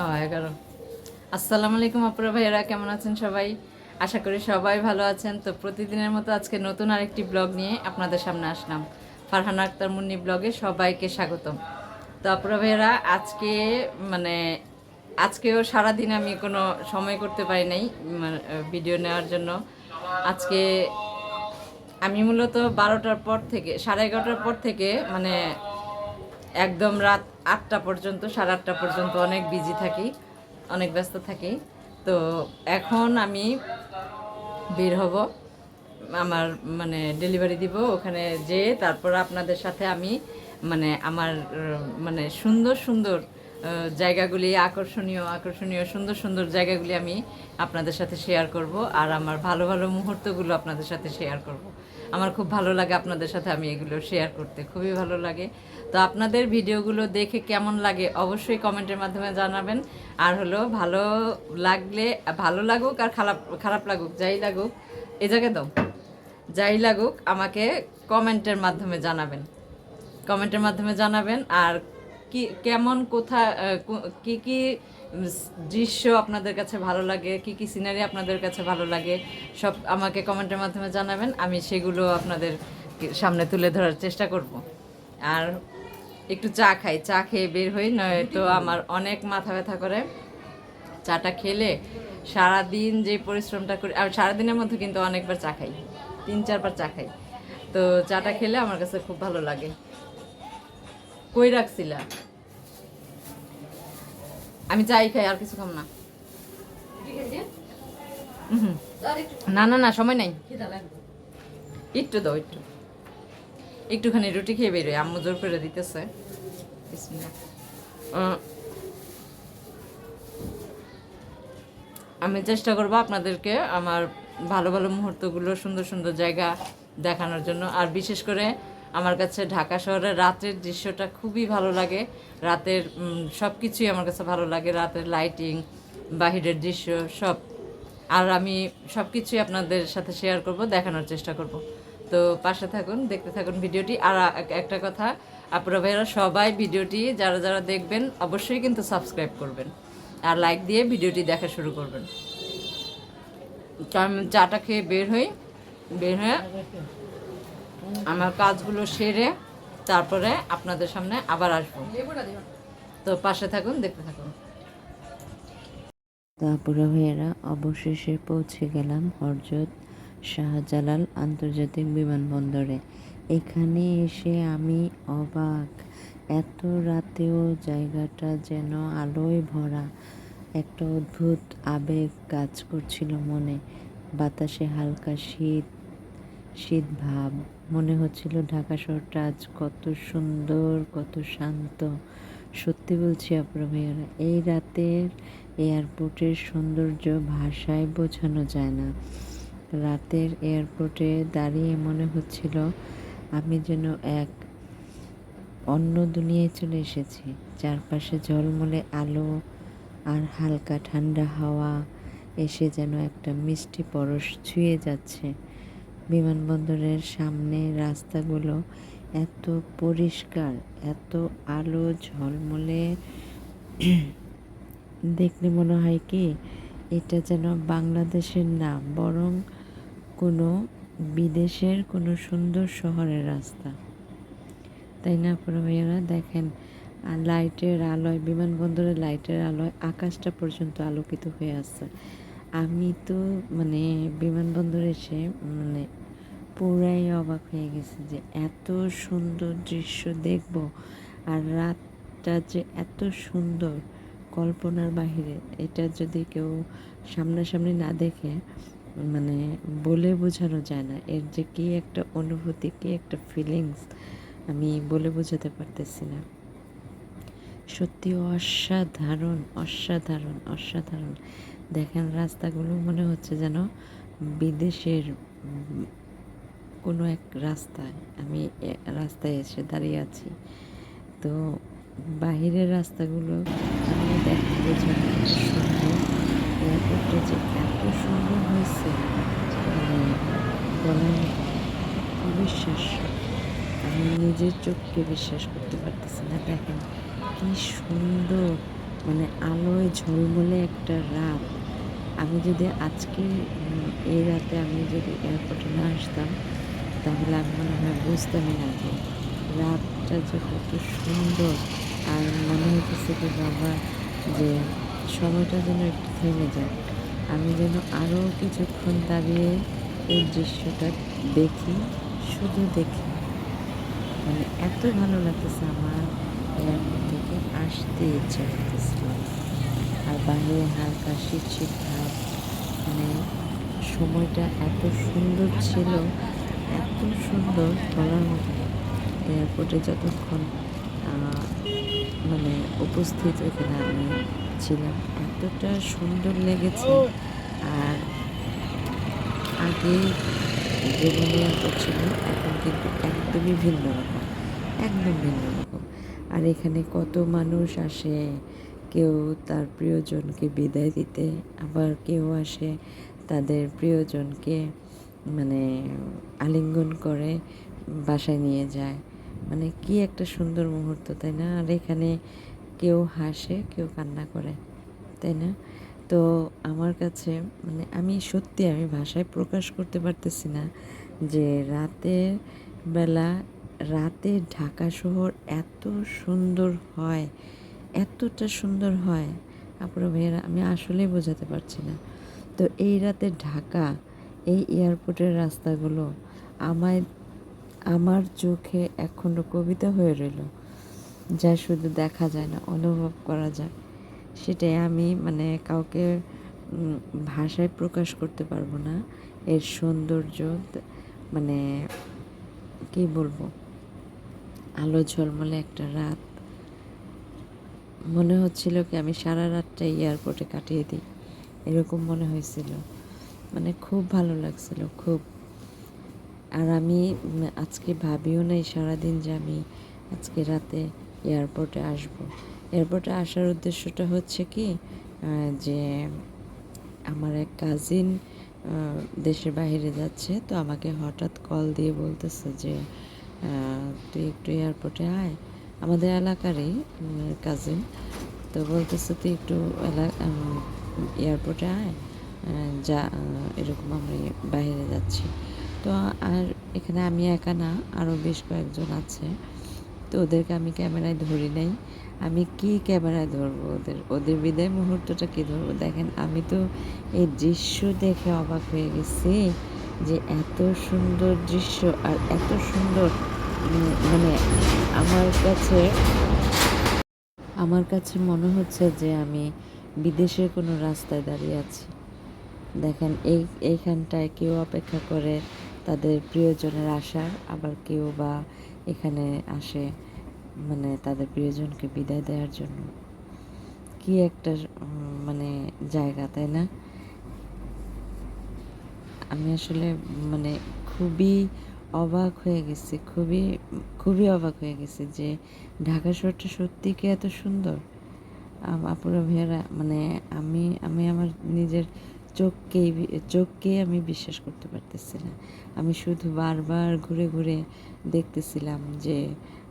হ্যাঁ এগারো। আসসালামু আলাইকুম আপুরা ভাইয়েরা কেমন আছেন সবাই? আশা করি সবাই ভালো আছেন। তো প্রতিদিনের মতো আজকে নতুন আরেকটি ব্লগ নিয়ে আপনাদের সামনে আসলাম। ফারহানা আক্তার মুন্নি ব্লগে সবাইকে স্বাগতম। তো আপুরা ভাইয়েরা আজকে মানে আজকেও সারাদিন আমি কোনো সময় করতে পারি নাই মানে, ভিডিও নেওয়ার জন্য। আজকে আমি মূলত বারোটার পর থেকে সাড়ে এগারোটার পর থেকে মানে একদম রাত আটটা পর্যন্ত, সাড়ে আটটা পর্যন্ত অনেক বিজি থাকি, অনেক ব্যস্ত থাকি। তো এখন আমি বের হব, আমার মানে ডেলিভারি দিব ওখানে যেয়ে, তারপর আপনাদের সাথে আমি মানে আমার মানে সুন্দর সুন্দর জায়গাগুলি, আকর্ষণীয় আকর্ষণীয়, সুন্দর সুন্দর জায়গাগুলি আমি আপনাদের সাথে শেয়ার করব, আর আমার ভালো ভালো মুহূর্তগুলো আপনাদের সাথে শেয়ার করব। আমার খুব ভালো লাগে আপনাদের সাথে আমি এগুলো শেয়ার করতে, খুবই ভালো লাগে। তো আপনাদের ভিডিওগুলো দেখে কেমন লাগে অবশ্যই কমেন্টের মাধ্যমে জানাবেন। আর হলো ভালো লাগলে, ভালো লাগুক আর খারাপ খারাপ লাগুক, যাই লাগুক, এ জায়গায় দাও। যাই লাগুক, আমাকে কমেন্টের মাধ্যমে জানাবেন। কমেন্টের মাধ্যমে জানাবেন আর কি, কেমন কোথা কো- কি দৃশ্য আপনাদের কাছে ভালো লাগে, কি কি সিনারি আপনাদের কাছে ভালো লাগে, সব আমাকে কমেন্টের মাধ্যমে জানাবেন, আমি সেগুলো আপনাদের সামনে তুলে ধরার চেষ্টা করব। আর একটু চা খাই, চা খেয়ে বের হই, নয়তো আমার অনেক মাথা ব্যথা করে। চাটা খেলে সারাদিন যে পরিশ্রমটা করি, আর সারাদিনের মধ্যে কিন্তু অনেকবার চা খাই, তিন চারবার চা খাই। তো চাটা খেলে আমার কাছে খুব ভালো লাগে। কই রাখছিলা? আমি চাই খাই আর কিছু খাম না। না না না সময় নাই। একটু দাও একটু। একটুখানি রুটি খেয়ে বেরোয় আম্মু জোর করে দিতেছে। আমি চেষ্টা করব আপনাদেরকে আমার ভালো ভালো মুহূর্তগুলো সুন্দর সুন্দর জায়গা দেখানোর জন্য। আর বিশেষ করে আমার কাছে ঢাকা শহরের রাতের দৃশ্যটা খুবই ভালো লাগে। রাতের সব কিছুই আমার কাছে ভালো লাগে। রাতের লাইটিং বাহিরের দৃশ্য, সব। আর আমি সব কিছুই আপনাদের সাথে শেয়ার করব, দেখানোর চেষ্টা করব। তো পাশে থাকুন, দেখতে থাকুন ভিডিওটি। আর একটা কথা আপনারা ভাইয়েরা, সবাই ভিডিওটি যারা যারা দেখবেন, অবশ্যই কিন্তু সাবস্ক্রাইব করবেন। আর লাইক দিয়ে ভিডিওটি দেখা শুরু করবেন। চাটা খেয়ে বের হই। বের হয়ে আমার কাজগুলো সেরে তারপরে আপনাদের সামনে আবার আসব। তো পাশে থাকুন, দেখতে থাকুন। তারপরে ভাইয়েরা, অবশেষে পৌঁছে গেলাম হরজত শাহজালাল আন্তর্জাতিক বিমানবন্দরে। এখানে এসে আমি অবাক, এত রাতেও জায়গাটা যেন আলোয় ভরা। একটা অদ্ভুত আবেগ কাজ করছিল মনে, বাতাসে হালকা শীত শীত ভাব মনে হচ্ছিল ঢাকা শহরটা আজ কত সুন্দর, কত শান্ত। সত্যি বলছি আপনার এই রাতের এয়ারপোর্টের সৌন্দর্য ভাষায় বোঝানো যায় না। রাতের এয়ারপোর্টে দাঁড়িয়ে মনে হচ্ছিল, আমি যেন এক অন্য দুনিয়ায় চলে এসেছি। চারপাশে ঝলমলে আলো আর হালকা ঠান্ডা হাওয়া এসে যেন একটা মিষ্টি পরশ ছুঁয়ে যাচ্ছে। বিমানবন্দরের সামনে রাস্তাগুলো এত পরিষ্কার, এত আলো ঝলমলে। দেখলে মনে হয় কি, এটা যেন বাংলাদেশের না, বরং কোনো বিদেশের, কোনো সুন্দর শহরের রাস্তা। তাই না ভাইয়ারা? দেখেন লাইটের আলোয়, বিমানবন্দরের লাইটের আলোয় আকাশটা পর্যন্ত আলোকিত হয়ে আছে। আমি তো মানে বিমানবন্দরে এসে মানে পুরাই অবাক হয়ে গেছে যে এত সুন্দর দৃশ্য দেখব আর রাতটা যে এত সুন্দর কল্পনার বাহিরে, এটা যদি কেউ সামনাসামনি না দেখে মানে বলে বোঝানো যায় না। এর যে কি একটা অনুভূতি, কি একটা ফিলিংস আমি বলে বোঝাতে পারতেছি না। সত্যি অসাধারণ অসাধারণ অসাধারণ। দেখেন রাস্তাগুলো মনে হচ্ছে যেন বিদেশের কোনো এক রাস্তায়। আমি রাস্তায় এসে দাঁড়িয়ে আছি। তো বাহিরের রাস্তাগুলো আমি দেখতে বোঝানো এয়ারপোর্টটা যে এত সুন্দর হয়েছে মানে বলার অবিশ্বাস্য। আমি নিজের চোখকে বিশ্বাস করতে পারতেছি না। দেখেন কি সুন্দর মানে আলোয় ঝলমলে একটা রাত। আমি যদি আজকে এই রাতে আমি যদি এয়ারপোর্টে না আসতাম, তাহলে আমি মনে হয় বুঝতামই না যে রাতটা যে কত সুন্দর। আর মনে হইতেছে কি বাবা, যে সময়টা যেন একটু থেমে যায়। আমি যেন আরও কিছুক্ষণ দাঁড়িয়ে এই দৃশ্যটা দেখি, শুধু দেখি। মানে এত ভালো লাগতেছে আমার এয়ারপোর্ট থেকে আসতে ইচ্ছা করতেছিল আর বাইরে হালকা শীত শীত ভাব। মানে সময়টা এত সুন্দর ছিল, এত সুন্দর বলার মতো এয়ারপোর্টে যতক্ষণ মানে উপস্থিত এখানে আমি ছিলাম, এতটা সুন্দর লেগেছে। আর আগে যেভাবে এয়ারপোর্ট ছিল, এখন কিন্তু একদমই ভিন্ন রকম, একদম ভিন্ন রকম। আর এখানে কত মানুষ আসে কেউ তার প্রিয়জনকে বিদায় দিতে, আবার কেউ আসে তাদের প্রিয়জনকে মানে আলিঙ্গন করে বাসায় নিয়ে যায়। মানে কি একটা সুন্দর মুহূর্ত, তাই না? আর এখানে কেউ হাসে, কেউ কান্না করে, তাই না? তো আমার কাছে মানে আমি সত্যি আমি ভাষায় প্রকাশ করতে পারতেছি না যে রাতের বেলা, রাতে ঢাকা শহর এত সুন্দর হয়। এতটা সুন্দর হয়। আপুরা ভাইয়েরা, আমি আসলেই বোঝাতে পারছি না। তো এই রাতে ঢাকা, এই এয়ারপোর্টের রাস্তাগুলো আমায়, আমার চোখে এখনও কবিতা হয়ে রইল, যা শুধু দেখা যায় না, অনুভব করা যায়। সেটাই আমি মানে কাউকে ভাষায় প্রকাশ করতে পারব না। এর সৌন্দর্য মানে কি বলব? আলো ঝলমলে একটা রাত। মনে হচ্ছিল কি আমি সারা রাতটা এয়ারপোর্টে কাটিয়ে দিই। এরকম মনে হয়েছিল। মানে খুব ভালো লাগছিল, খুব। আর আমি আজকে ভাবিও নাই সারাদিন যে আমি আজকে রাতে এয়ারপোর্টে আসব। এয়ারপোর্টে আসার উদ্দেশ্যটা হচ্ছে কি যে আমার এক কাজিন দেশের বাইরে যাচ্ছে, তো আমাকে হঠাৎ কল দিয়ে বলতেছে যে তুই একটু এয়ারপোর্টে আয়। আমাদের এলাকারই কাজিন তো বলতেছে তুই একটু এয়ারপোর্টে আয় যা এরকম আমরা বাইরে যাচ্ছি। তো আর এখানে আমি একা না আরও বেশ কয়েকজন আছে। তো ওদেরকে আমি ক্যামেরায় ধরি নাই। আমি কি ক্যামেরায় ধরবো ওদের? ওদের বিদায় মুহূর্তটা কি ধরবো? দেখেন, আমি তো এই দৃশ্য দেখে অবাক হয়ে গেছি যে এত সুন্দর দৃশ্য আর এত সুন্দর মানে আমার কাছে আমার কাছে মনে হচ্ছে যে আমি বিদেশের কোনো রাস্তায় দাঁড়িয়ে আছি। দেখেন, এই, এইখানটায় কেউ অপেক্ষা করে তাদের প্রিয়জনের আসার আবার কেউ বা এখানে আসে মানে তাদের প্রিয়জনকে বিদায় দেওয়ার জন্য। কি একটা মানে জায়গা, তাই না? আমি আসলে মানে খুবই অবাক হয়ে গেছি, খুবই খুবই অবাক হয়ে গেছি যে ঢাকা শহরটা সত্যি কি এত সুন্দর? আপুরা ভাইয়ারা মানে আমি আমি আমার নিজের চোখকেই চোখকেই আমি বিশ্বাস করতে পারতেছি না। আমি শুধু বারবার ঘুরে ঘুরে দেখতেছিলাম যে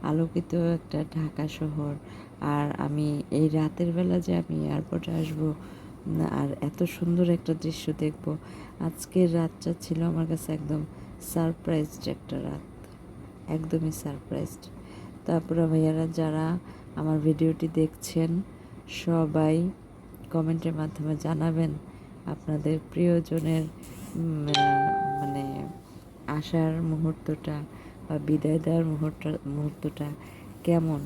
আলোকিত একটা ঢাকা শহর, আর আমি এই রাতের বেলা যে আমি এয়ারপোর্টে আসব আর এত সুন্দর একটা দৃশ্য দেখব, আজকের রাতটা ছিল আমার কাছে একদম সারপ্রাইজড একটা রাত। একদমই সারপ্রাইজড। তারপরে ভাইয়ারা যারা আমার ভিডিওটি দেখছেন, সবাই কমেন্টের মাধ্যমে জানাবেন আপনাদের প্রিয়জনের মানে আসার মুহূর্তটা বা বিদায় দেওয়ার মুহূর্ত, মুহূর্তটা কেমন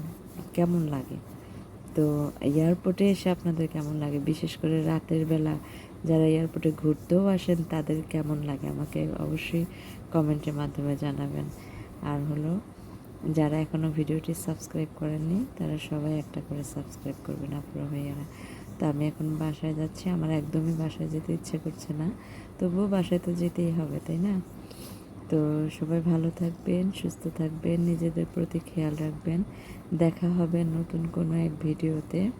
কেমন লাগে? তো এয়ারপোর্টে এসে আপনাদের কেমন লাগে? বিশেষ করে রাতের বেলা যারা এয়ারপোর্টে ঘুরতেও আসেন, তাদের কেমন লাগে আমাকে অবশ্যই কমেন্টের মাধ্যমে জানাবেন। আর হলো, যারা এখনও ভিডিওটি সাবস্ক্রাইব করেননি, তারা সবাই একটা করে সাবস্ক্রাইব করবেন আপনারা ভাইয়ারা। তো আমি এখন বাসায় যাচ্ছি, আমার একদমই বাসায় যেতে ইচ্ছে করছে না, তবুও বাসায় তো যেতেই হবে, তাই না? তো সবাই ভালো থাকবেন, সুস্থ থাকবেন, নিজেদের প্রতি খেয়াল রাখবেন। দেখা হবে নতুন কোনো এক ভিডিওতে।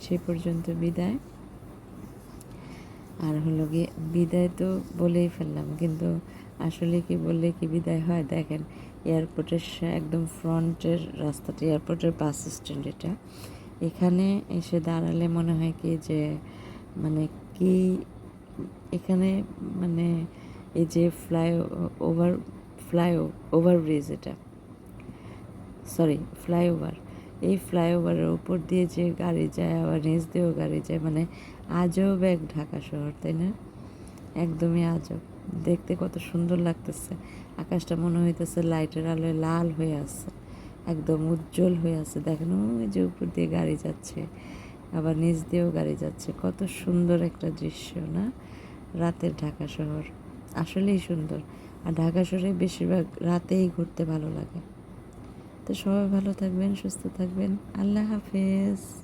সে পর্যন্ত বিদায়। আর হলো গিয়ে বিদায় তো বলেই ফেললাম, কিন্তু আসলে কি বললে কি বিদায় হয়? দেখেন এয়ারপোর্টের একদম ফ্রন্টের রাস্তাটা এয়ারপোর্টের বাস স্ট্যান্ড এটা। এখানে এসে দাঁড়ালে মনে হয় কি যে মানে কি এখানে মানে এই যে ফ্লাই ওভার ফ্লাই ওভারব্রিজ এটা সরি ফ্লাইওভার এই ফ্লাইওভারের উপর দিয়ে যে গাড়ি যায়, আবার নিচ দিয়েও গাড়ি যায় মানে আজব এক ঢাকা শহর, তাই না? একদমই আজব। দেখতে কত সুন্দর লাগতেছে। আকাশটা মনে হইতেছে লাইটের আলোয় লাল হয়ে আছে, একদম উজ্জ্বল হয়ে আছে। দেখেন ওই যে উপর দিয়ে গাড়ি যাচ্ছে, আবার নিচ দিয়েও গাড়ি যাচ্ছে। কত সুন্দর একটা দৃশ্য, না? রাতের ঢাকা শহর, আসলেই সুন্দর। আর ঢাকা শহরে বেশিরভাগ রাতেই ঘুরতে ভালো লাগে। তো সবাই ভালো থাকবেন, সুস্থ থাকবেন। আল্লাহ হাফেজ।